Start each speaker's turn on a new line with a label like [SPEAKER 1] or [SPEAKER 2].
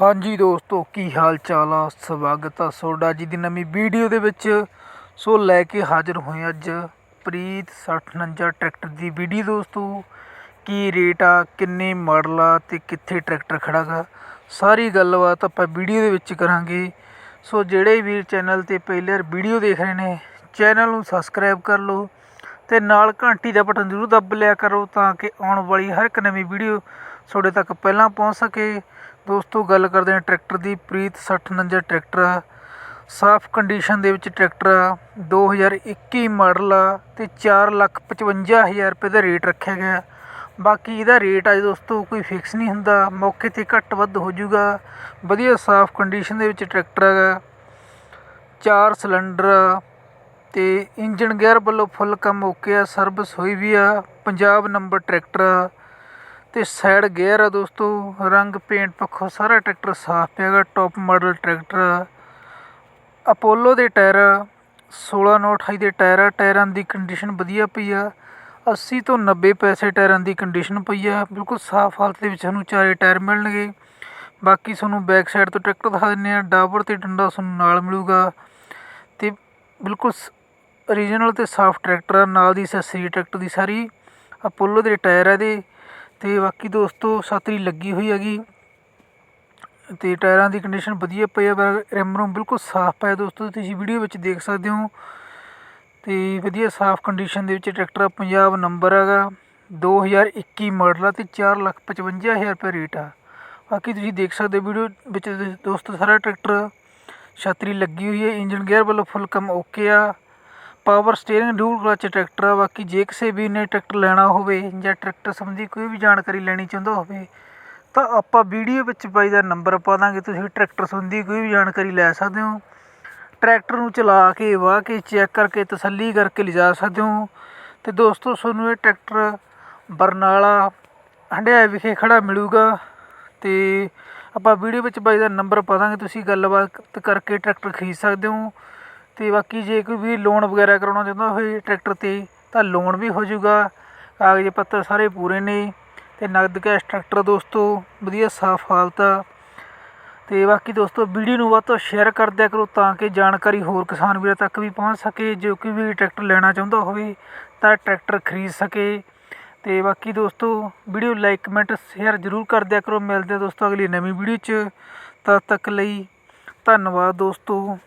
[SPEAKER 1] ਹਾਂਜੀ ਦੋਸਤੋ, ਕੀ ਹਾਲ ਚਾਲ ਆ? ਸਵਾਗਤ ਆ ਤੁਹਾਡਾ ਜੀ ਦੀ ਨਵੀਂ ਵੀਡੀਓ ਦੇ ਵਿੱਚ। ਸੋ ਲੈ ਕੇ ਹਾਜ਼ਰ ਹੋਏ ਅੱਜ ਪ੍ਰੀਤ 6049 ਟਰੈਕਟਰ ਦੀ ਵੀਡੀਓ ਦੋਸਤੋ। ਕੀ ਰੇਟ ਆ, ਕਿੰਨੇ ਮਾਡਲ ਆ ਤੇ ਕਿੱਥੇ ਟਰੈਕਟਰ ਖੜਾ ਗਾ? ਸਾਰੀ ਗੱਲਬਾਤ ਆਪਾਂ ਵੀਡੀਓ ਦੇ ਵਿੱਚ ਕਰਾਂਗੇ। ਸੋ ਜਿਹੜੇ ਵੀਰ ਚੈਨਲ ਤੇ ਪਹਿਲੀ ਵਾਰ ਵੀਡੀਓ ਦੇਖ ਰਹੇ ਨੇ, ਚੈਨਲ ਨੂੰ ਸਬਸਕ੍ਰਾਈਬ ਕਰ ਲਓ। ਅਤੇ ਨਾਲ ਘੰਟੀ ਦਾ ਬਟਨ ਜ਼ਰੂਰ ਦੱਬ ਲਿਆ ਕਰੋ ਤਾਂ ਕਿ ਆਉਣ ਵਾਲੀ ਹਰ ਇੱਕ ਨਵੀਂ ਵੀਡੀਓ ਤੁਹਾਡੇ ਤੱਕ ਪਹਿਲਾਂ ਪਹੁੰਚ ਸਕੇ। ਦੋਸਤੋ, ਗੱਲ ਕਰਦੇ ਹਾਂ ਟਰੈਕਟਰ ਦੀ। ਪ੍ਰੀਤ 6049 ਟਰੈਕਟਰ ਆ ਸਾਫ਼ ਕੰਡੀਸ਼ਨ ਦੇ ਵਿੱਚ ਟਰੈਕਟਰ ਆ 2021 ਮਾਡਲ ਆ ਤੇ 455000 ਰੁਪਏ ਦਾ ਰੇਟ ਰੱਖਿਆ ਗਿਆ। ਬਾਕੀ ਇਹਦਾ ਰੇਟ ਆ ਦੋਸਤੋ ਕੋਈ ਫਿਕਸ ਨਹੀਂ ਹੁੰਦਾ। ਮੌਕੇ ਤੇ ਘੱਟ ਵੱਧ ਹੋ ਜਾਊਗਾ। ਵਧੀਆ ਸਾਫ਼ ਕੰਡੀਸ਼ਨ ਦੇ ਵਿੱਚ ਟਰੈਕਟਰ ਹੈਗਾ। ਚਾਰ ਸਿਲੰਡਰ ਅਤੇ ਇੰਜਣ ਗੇਅਰ ਵੱਲੋਂ ਫੁੱਲ ਕੰਮ ਓਕੇ ਆ, ਸਰਵਿਸ ਹੋਈ ਵੀ ਆ, ਪੰਜਾਬ ਨੰਬਰ ਟਰੈਕਟਰ ਆ। ਅਤੇ ਸਾਈਡ ਗੇਅਰ ਆ ਦੋਸਤੋ, ਰੰਗ, ਪੇਂਟ, ਪੱਖੋਂ ਸਾਰਾ ਟਰੈਕਟਰ ਸਾਫ਼ ਪਿਆ ਪਿਆਗਾ ਟੌਪ ਮਾਡਲ ਟਰੈਕਟਰ ਆ। ਅਪੋਲੋ ਦੇ ਟਾਇਰ 16 ਨੌ 28 ਦੇ ਟਾਇਰ ਆ, ਟਾਇਰਾਂ ਦੀ ਕੰਡੀਸ਼ਨ ਵਧੀਆ ਪਈ ਆ। 80 ਤੋਂ 90 ਪੈਸੇ ਟਾਇਰਾਂ ਦੀ ਕੰਡੀਸ਼ਨ ਪਈ ਆ, ਬਿਲਕੁਲ ਸਾਫ਼ ਹਾਲਤ ਦੇ ਵਿੱਚ ਸਾਨੂੰ ਚਾਰੇ ਟਾਇਰ ਮਿਲਣਗੇ। ਬਾਕੀ ਤੁਹਾਨੂੰ ਬੈਕ ਸਾਈਡ ਤੋਂ ਟਰੈਕਟਰ ਦਿਖਾ ਦਿੰਦੇ ਆ, ਡਾਬਰ ਤੇ ਡੰਡਾ ਤੁਹਾਨੂੰ ਨਾਲ ਮਿਲੂਗਾ। ਤੇ ਬਿਲਕੁਲ ਓਰੀਜਨਲ ਅਤੇ ਸਾਫ਼ ਟਰੈਕਟਰ ਆ, ਨਾਲ ਦੀ ਅਸੈਸਰੀ ਟਰੈਕਟਰ ਦੀ ਸਾਰੀ। ਅਪੋਲੋ ਦੇ ਟਾਇਰ ਆ ਇਹਦੇ। ਅਤੇ ਬਾਕੀ ਦੋਸਤੋ ਛਤਰੀ ਲੱਗੀ ਹੋਈ ਹੈਗੀ। ਅਤੇ ਟਾਇਰਾਂ ਦੀ ਕੰਡੀਸ਼ਨ ਵਧੀਆ ਪਈ ਆ ਰਿਮ ਰੂਮ ਬਿਲਕੁਲ ਸਾਫ਼ ਪਿਆ ਦੋਸਤੋ, ਤੁਸੀਂ ਵੀਡੀਓ ਵਿੱਚ ਦੇਖ ਸਕਦੇ ਹੋ। ਤੇ ਵਧੀਆ ਸਾਫ਼ ਕੰਡੀਸ਼ਨ ਦੇ ਵਿੱਚ ਟਰੈਕਟਰ ਆ, ਪੰਜਾਬ ਨੰਬਰ ਹੈਗਾ। 2021 ਮਾਡਲ ਆ ਤੇ 455000 ਰੁਪਏ ਰੇਟ ਆ। ਬਾਕੀ ਤੁਸੀਂ ਦੇਖ ਸਕਦੇ ਵੀਡੀਓ ਵਿੱਚ ਦੋਸਤੋ ਸਾਰਾ ਟਰੈਕਟਰ ਛਤਰੀ ਲੱਗੀ ਹੋਈ ਹੈ ਇੰਜਨ ਗੇਅਰ ਵੱਲੋਂ ਫੁੱਲ ਕੰਮ ਓਕੇ ਆ। Power steering dual clutch tractor ਆ, ਬਾਕੀ ਜੇ ਕਿਸੇ ਵੀ ਨੇ ਟਰੈਕਟਰ ਲੈਣਾ ਹੋਵੇ ਜਾਂ ਟਰੈਕਟਰ ਸੰਬੰਧੀ ਕੋਈ ਵੀ ਜਾਣਕਾਰੀ ਲੈਣੀ ਚਾਹੁੰਦਾ ਹੋਵੇ, ਤਾਂ ਆਪਾਂ ਵੀਡੀਓ ਵਿੱਚ ਬਾਈ ਦਾ ਨੰਬਰ ਪਾ ਦਾਂਗੇ, ਤੁਸੀਂ ਟਰੈਕਟਰ ਸੰਬੰਧੀ ਕੋਈ ਵੀ ਜਾਣਕਾਰੀ ਲੈ ਸਕਦੇ ਹੋ। ਟਰੈਕਟਰ ਨੂੰ ਚਲਾ ਕੇ, ਵਾਹ ਕੇ, ਚੈੱਕ ਕਰਕੇ, ਤਸੱਲੀ ਕਰਕੇ ਲਿਜਾ ਸਕਦੇ ਹੋ। ਤੇ ਦੋਸਤੋ, ਤੁਹਾਨੂੰ ਇਹ ਟਰੈਕਟਰ ਬਰਨਾਲਾ ਹੰਡਿਆਏ ਵਿਖੇ ਖੜਾ ਮਿਲੂਗਾ। ਤੇ ਆਪਾਂ ਵੀਡੀਓ ਵਿੱਚ ਬਾਈ ਦਾ ਨੰਬਰ ਪਾ ਦਾਂਗੇ, ਤੁਸੀਂ ਗੱਲਬਾਤ ਕਰਕੇ ਟਰੈਕਟਰ ਖਰੀਦ ਸਕਦੇ ਹੋ। ਅਤੇ ਬਾਕੀ ਜੇ ਕੋਈ ਵੀ ਲੋਨ ਵਗੈਰਾ ਕਰਵਾਉਣਾ ਚਾਹੁੰਦਾ ਹੋਵੇ ਟਰੈਕਟਰ ਤੇ, ਤਾਂ ਲੋਨ ਵੀ ਹੋ ਜਾਊਗਾ। ਕਾਗਜ਼ ਪੱਤਰ ਸਾਰੇ ਪੂਰੇ ਨੇ ਅਤੇ ਨਗਦ ਕੈਸ਼ ਟਰੈਕਟਰ ਦੋਸਤੋ, ਵਧੀਆ ਸਾਫ਼ ਹਾਲਤ ਆ। ਤੇ ਬਾਕੀ ਦੋਸਤੋ, ਵੀਡੀਓ ਨੂੰ ਵੱਧ ਤੋਂ ਸ਼ੇਅਰ ਕਰ ਦਿਆ ਕਰੋ ਤਾਂ ਕਿ ਜਾਣਕਾਰੀ ਹੋਰ ਕਿਸਾਨ ਵੀਰਾਂ ਤੱਕ ਵੀ ਪਹੁੰਚ ਸਕੇ। ਜੋ ਕੋਈ ਵੀ ਟਰੈਕਟਰ ਲੈਣਾ ਚਾਹੁੰਦਾ ਹੋਵੇ, ਤਾਂ ਟਰੈਕਟਰ ਖਰੀਦ ਸਕੇ। ਅਤੇ ਬਾਕੀ ਦੋਸਤੋ, ਵੀਡੀਓ ਲਾਈਕ ਕਮੈਂਟ ਸ਼ੇਅਰ ਜ਼ਰੂਰ ਕਰ ਦਿਆ ਕਰੋ। ਮਿਲਦੇ ਆ ਦੋਸਤੋ ਅਗਲੀ ਨਵੀਂ ਵੀਡੀਓ 'ਚ। ਤਦ ਤੱਕ ਲਈ ਧੰਨਵਾਦ ਦੋਸਤੋ।